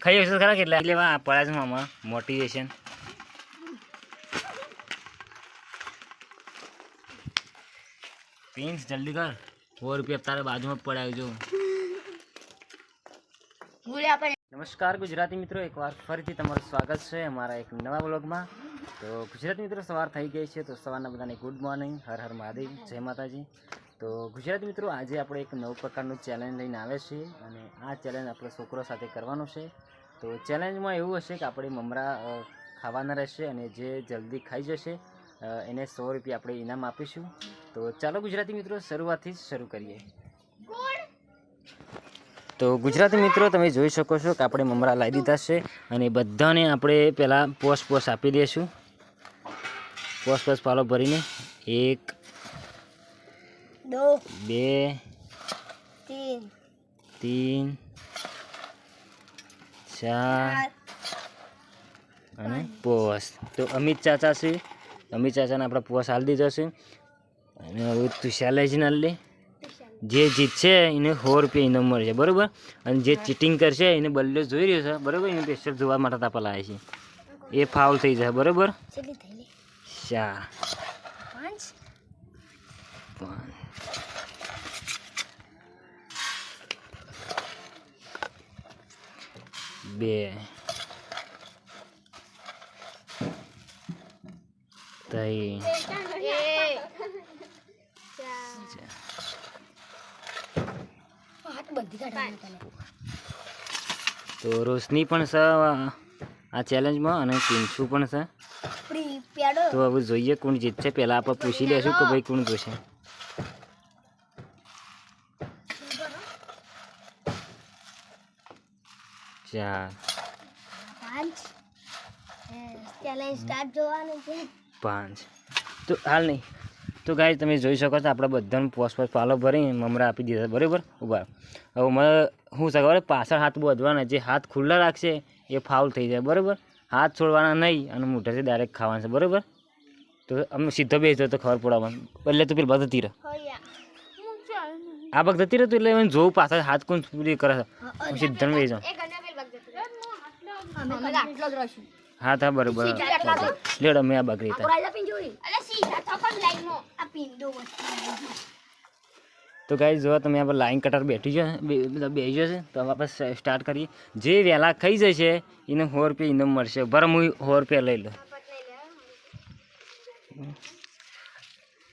ખાઈ ઓછું ખરા કેટલા એટલે આ પડ્યા છે મામા મોટિવેશન પ્રિન્સ જલ્દી કર સો રૂપિયા તારે બાજુમાં પડાવજો પડાવી જો નમસ્કાર ગુજરાતી મિત્રો એકવાર ફરીથી તમારું સ્વાગત છે અમારા એક નવા બ્લોગમાં તો ગુજરાતી મિત્રો, સવાર થઈ ગઈ છે, તો સવારના બધાને ગુડ મોર્નિંગ હર હર મહાદેવ, જય માતાજી. તો ગુજરાતી મિત્રો, આજે આપણે એક નવ પ્રકારનું ચેલેન્જ લઈને આવે છીએ અને આ ચેલેન્જ આપણે છોકરો સાથે કરવાનું છે. તો ચેલેન્જમાં એવું હશે કે આપણે મમરા ખાવાના રહેશે અને જે જલ્દી ખાઈ જશે એને સો રૂપિયા આપણે ઇનામ આપીશું. તો ચાલો ગુજરાતી મિત્રો, શરૂઆતથી જ શરૂ કરીએ. તો ગુજરાતી મિત્રો, તમે જોઈ શકો છો કે આપણે મમરા લાવી દીધા છે અને બધાને આપણે પહેલાં પોસ પોસ આપી દઈશું. પોસ પોસ પાલો ભરીને. એક બે તીન ચાર અને પોસ તો અમિત ચાચા છે. અમિત ચાચાને આપણે પોસ હાલ દીધો છે. અને હવે તુષાલેજને લે. જે જીતશે એને સો રૂપિયા ઇનામ મળશે બરાબર? અને જે ચીટિંગ કરશે એને બદલો જોઈ રહ્યો છે. બરાબર? એને પેશર જોવા માટે તાપા આવે છે. એ ફાઉલ થઈ જશે બરાબર? ચાર પાંચ બે ત્રણ તો રોશની પણ છે આ ચેલેન્જમાં અને કિંસુ પણ છે. તો હવે જોઈએ કોણ જીતશે. પહેલાં આપણે પૂછી લેશું કે ભાઈ કોણ જોશે. ચાર. પાંચ. તો હાલ નહીં. તો ગાય તમે જોઈ શકો છો આપણે બધાને પોસ પોસ પાલો ભરી મમરા આપી દીધા બરાબર? ઊભા હવે મને શું છે ખબર? પાછળ હાથ બધવાના જે હાથ ખુલ્લા રાખશે એ ફાઉલ થઈ જાય. બરાબર? હાથ છોડવાના નહીં અને મોઢેથી ડાયરેક્ટ ખાવાના છે. બરાબર? તો અમે સીધો બેસતો તો ખબર પડવામાં એટલે તો પેલી બધતી તીર આ બગ જતી રહેતું એટલે એને જોવું પાછા હાથ કોણ પૂરી કરે છે. સીધો બેસી હા તા બરોબર. લેડ અમે આ બકરી હતા તો આ પિંડો ગાઈ જો તમે આપણે લાઈન કટર બેઠી છે બે- બેસી જશે તો આપણે સ્ટાર્ટ કરીએ. જે વહેલા ખાઈ જશે એને સો રૂપિયા ઇનામ મળશે. બરાબર હું સો રૂપિયા લઈ લઉં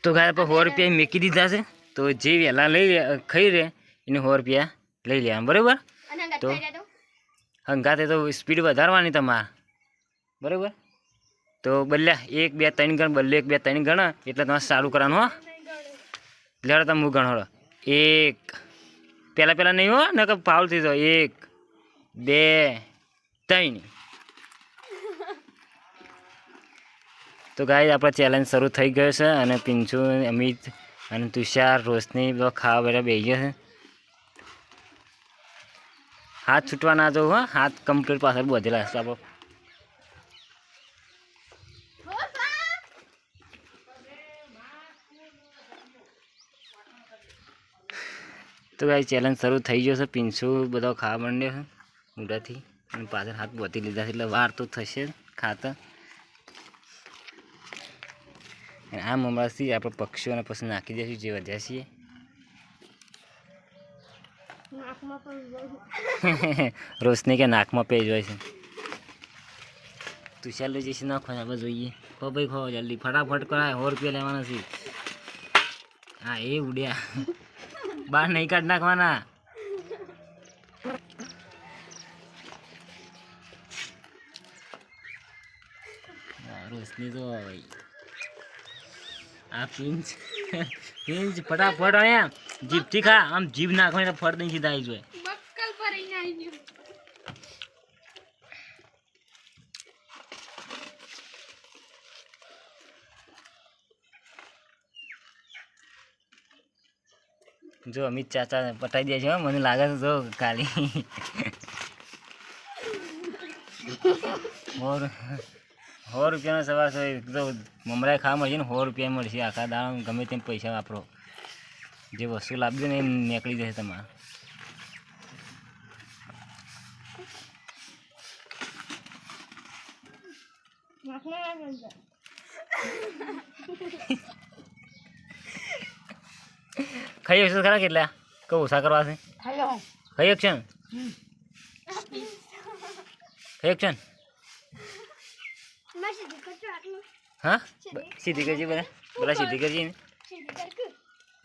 તો ગાય આપણે સો રૂપિયા મેકી દીધા છે. તો જે વહેલા લઈ લે ખાઈ રહે એને સો રૂપિયા લઈ લેવા બરાબર? તો હંગાતે તો? સ્પીડ વધારવાની તમારે બરાબર? તો બલ્યા એક બે ત્રણ ગણ બલ્લે એક બે ત્રણ ગણ એટલે તમારે સારું કરવાનું હો. લેડો તમે હું ગણો એક પહેલાં પહેલાં નહીં હો ને કે પાવલ થઈ જાઓ. એક બે ત્રણ. તો ગાય આપણો ચેલેન્જ શરૂ થઈ ગયો છે અને પિંચુ, અમિત અને તુષાર રોશની બધા ખાવા બધા બેસી ગયા છે. હાથ છૂટવા ના જવું હા, હાથ કમ્પ્લીટ પાછળ બધેલા હશે આપણો. તો ભાઈ ચેલેન્જ શરૂ થઈ ગયો છે. પીંછુ બધો ખાવા માંડ્યો છે, મોઢાથી અને પાછળ હાથ બોતી લીધા છે. એટલે વાર તો થશે ખાતા અને આ મમરાથી આપણે પક્ષીઓને પછી નાખી દઈશું જે વધ્યા છીએ. રોશની કે નાકમાં પેજ હોય છે. તું ચાલ લઈ જઈશ નાખો આપણે જોઈએ. ખો ભાઈ, ખો, જલ્દી. ફટાફટ કરાય, સો રૂપિયા લેવાના છે. હા, એ ઉડ્યા. બહાર નહીં કાઢ નાખવાના. રોશની તો ભાઈ આ પિંચ પિંચ ફટાફટ અહીંયા જીભથી ખા આમ જીભ નાખો એટલે ફટ નહીં સીધા આવી જોઈએ જો અમિત ચાચા પટાઈ દે છે મને લાગે છે જો કાલી ઓર સો રૂપિયાનો સવાર છે તો મમરાએ ખાવા મળશે ને સો રૂપિયા મળશે. આખા દાણ ગમે તેમ પૈસા વાપરો. જે વસ્તુ લાવજો ને એ નીકળી જશે તમારે. ખાઈ હશે ખરા કેટલા? કહું ઓછા કરવા છે? ખાઈ છે ને ખાઈ છે ને હા? સીધી કરજે. બધા. બધા સીધી કરજે ને.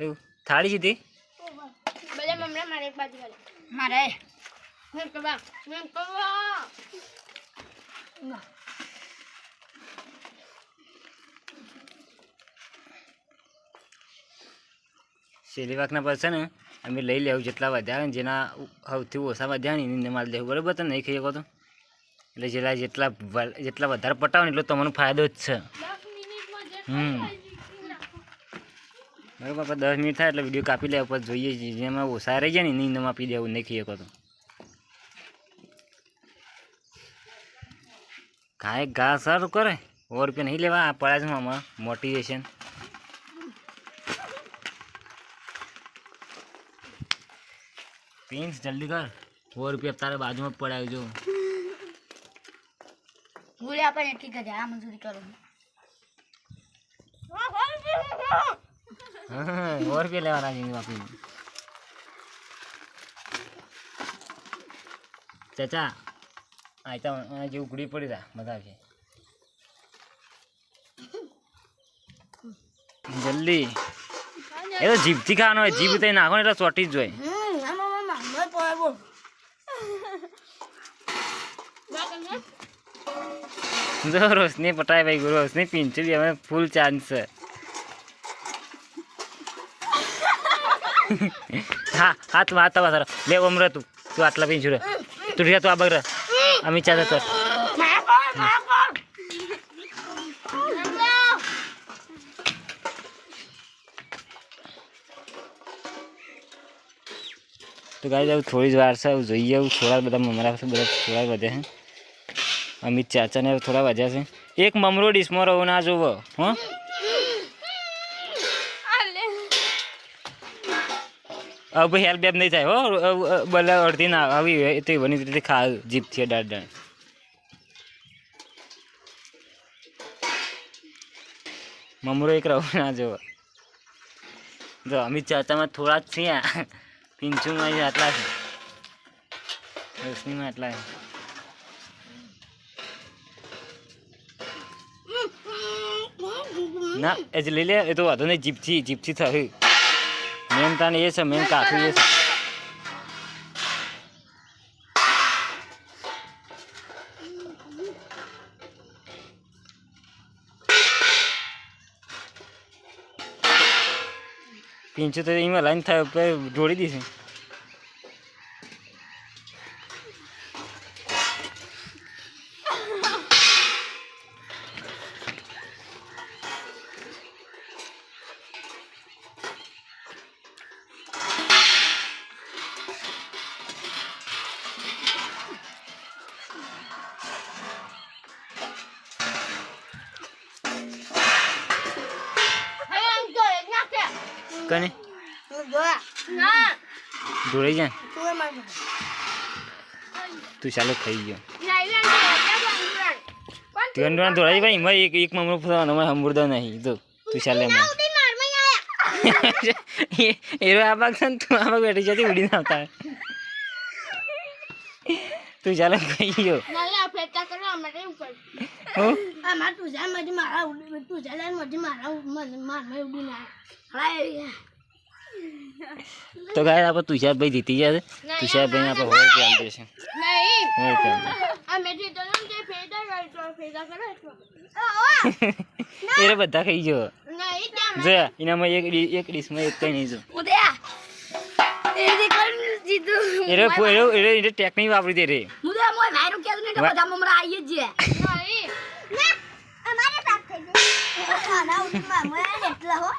એવું. થાળી સીધી? બધા મમરા મારે એક બાજુ મારે. શેલીવાકના ને. અમે લઈ લેવું જેટલા વધ્યા ને જેના સૌથી ઓછા વધ્યા ને એને માલ દેવું બરાબર તો નહીં ખાઈ શકો તો? એટલે જેટલા જેટલા જેટલા વધારે પટાવો ને એટલો તમને ફાયદો જ છે. હમ. બરાબર દસ મિનિટ થાય એટલે વીડિયો કાપી લેવા પછી જોઈએ છીએ. જેમાં ઓછા રહી જાય ને, એને માપી દેવું નહીં ખાઈ શકો તો. કાંઈ ઘા સારું કરે. સો રૂપિયા નહીં લેવા, આ પડ્યા છે આમાં મોટિવેશન પેન્સ જલ્દી કર. સો રૂપિયા તારે બાજુમાં જ પડાવ્યો જો આપણે એટલી કરે આ મજૂરી સો રૂપિયા લેવાના છે બાપી ચાચા આ તો જે ઉઘડી પડી તા બધા છે. જલ્દી. એ તો જીભથી ખાવાનો હોય, જીભ તો નાખો ને એટલે ચોટી જ જોઈએ જો રોશની પટાય ભાઈ રોશની પિંચું બી હવે ફૂલ ચાન્સ છે. હા હાથ હાથ તવા સર લે ઓમરે તું તું આટલા પિંચું રે તું ઠીક તું આ બગર અમી ચા તો તો ગાઈ જાવ થોડી જ વાર છે હવે જોઈએ એવું થોડા બધા મમરા છે બધા થોડા વધ્યા છે અમિત ચાચાને થોડા વધ્યા છે એક મમરો ડીશમાં રહો ના જોવો હો હવે હેલ્પ બેપ નહીં થાય, હો. બલે અડધી ના આવી તો બની રીતે ખા જીભથી દાડ દાડ મમરો એક રહો, ના જોવો જો અમિત ચાચામાં થોડા જ છીએ પિંચુમાં આટલા છે. રોશનીમાં આટલા છે. ના, એ જ લઈ લે, એ તો વાંધો નહીં જીપથી જીપથી થયું. મેન તને એ છે, મેન કાઠું એ છે. પીંછું તો એમાં લાઈન થાય જોડી દીધી કને જોડાઈ જાય તું ચાલો ખાઈ ગયો. તિરંડોના દોડાઈ ભાઈ, એમાં એક એક મમરો ફસાવાનો અમારે હમુરદા નહીં. તો તું ચાલે એમાં. એ આ બાગ છે તું આ બાગ બેઠી તું તો ગાય આપણે તુષારભાઈ જીતી જશે ભાઈ આપણે હોર કે આમ દેશે હોર કે આમ એ બધા ખાઈ ગયો. જો એનામાં એક એક ડીશમાં એક કઈ નહીં જો. એ રે ફો- એ એ રે- એ રે ટેકનિક વાપરી દે રે. બધા મમરા આવી જ અમારે પ્રાપ્ત થઈ ગયું એટલા હો